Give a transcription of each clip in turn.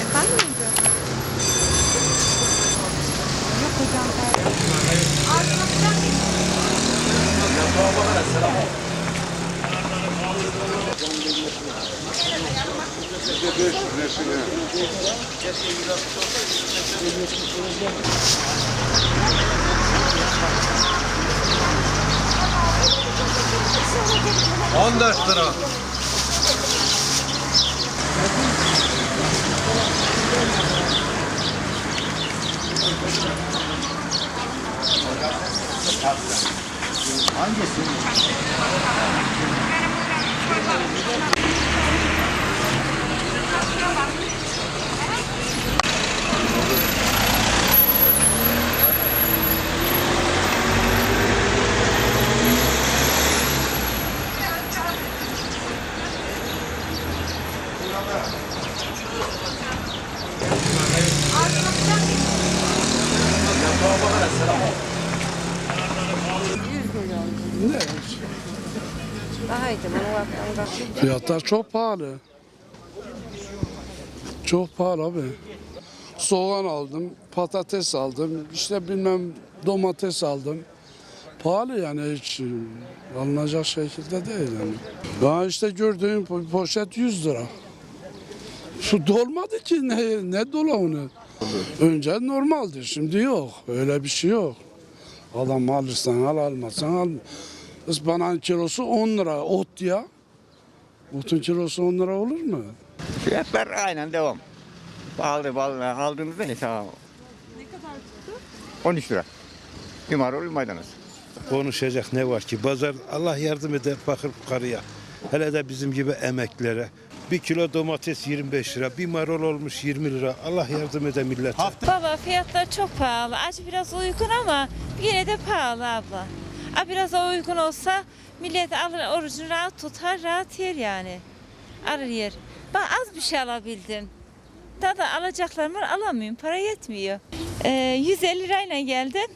Efendim hocam? Lira. Daha iyi bak. Fiyatlar çok pahalı. Çok pahalı abi. Soğan aldım, patates aldım, işte bilmem domates aldım. Pahalı yani hiç e, alınacak şekilde değil yani. Ben işte gördüğüm po- poşet 100 lira. Su dolmadı ki ne, ne dola onu. Önce normaldi şimdi yok. Öyle bir şey yok. Adam alırsan al almazsan al. Ispanağın kilosu 10 lira ot ya. Otun kilosu 10 lira olur mu? Fiyatlar aynen devam. Pahalı pahalı aldığınızda hesabı. Ne kadar tuttu? 13 lira. Bir marul maydanoz. konuşacak ne var ki? Pazar Allah yardım eder fakir fukarıya. Hele de bizim gibi emeklere. Bir kilo domates 25 lira, bir marul olmuş 20 lira. Allah yardım eder millete. Baba fiyatlar çok pahalı. Acı biraz uygun ama yine de pahalı abla. A biraz daha uygun olsa millet alır orucunu rahat tutar, rahat yer yani. Alır yer. Ben az bir şey alabildim. Daha da alacaklarım var alamıyorum. Para yetmiyor. Ee, 150 lirayla geldim.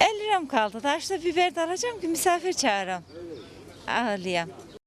50 liram kaldı. Daha işte biber de alacağım ki misafir çağırам. Ağırlayam.